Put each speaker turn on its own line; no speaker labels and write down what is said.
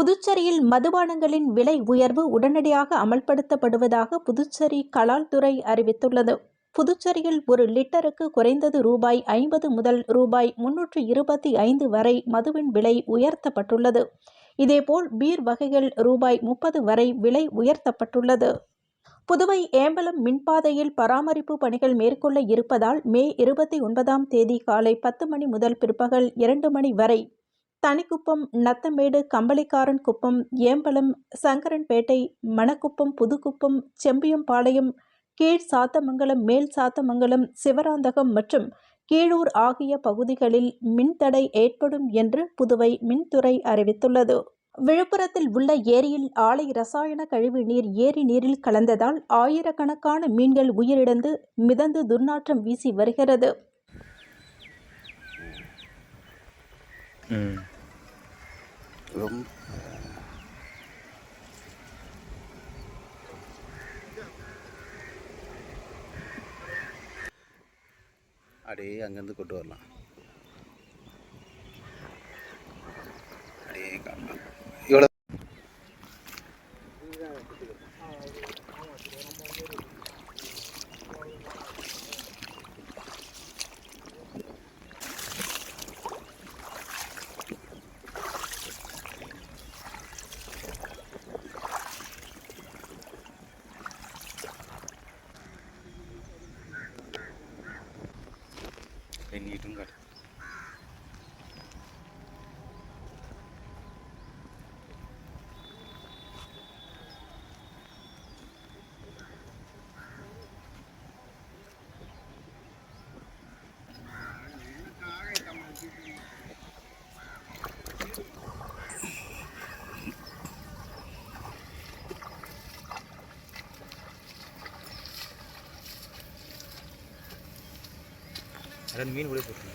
புதுச்சேரியில் மதுபானங்களின் விலை உயர்வு உடனடியாக அமல்படுத்தப்படுவதாக புதுச்சேரி கலால்துறை அறிவித்துள்ளது. புதுச்சேரியில் ஒரு லிட்டருக்கு குறைந்தது ரூபாய் ஐம்பது முதல் ரூபாய் முன்னூற்று இருபத்தி ஐந்து வரை மதுவின் விலை உயர்த்தப்பட்டுள்ளது. இதேபோல் பீர் வகைகள் ரூபாய் முப்பது வரை விலை உயர்த்தப்பட்டுள்ளது. புதுவை ஏம்பலம் மின்பாதையில் பராமரிப்பு பணிகள் மேற்கொள்ள இருப்பதால் மே இருபத்தி ஒன்பதாம் தேதி காலை பத்து மணி முதல் பிற்பகல் இரண்டு மணி வரை தனிக்குப்பம் நத்தமேடு கம்பளிக்காரன் குப்பம் ஏம்பலம் சங்கரன்பேட்டை மணக்குப்பம் புதுக்குப்பம் செம்பியம்பாளையம் கீழ் சாத்தமங்கலம் மேல் சாத்தமங்கலம் சிவராந்தகம் மற்றும் கீழூர் ஆகிய பகுதிகளில் மின்தடை ஏற்படும் என்று புதுவை மின்துறை அறிவித்துள்ளது. விழுப்புரத்தில் உள்ள ஏரியில் ஆலை ரசாயன கழிவு நீர் ஏரி நீரில் கலந்ததால் ஆயிரக்கணக்கான மீன்கள் உயிரிழந்து மிதந்து துர்நாற்றம் வீசி வருகிறது.
ம்
ரொம்ப அப்படியே அங்கேருந்து கொண்டு வரலாம் அப்படியே காணலாம் இவ்வளோ நீட்டும் காட்டு
రెండు
మీన్ కూడా పోతుంది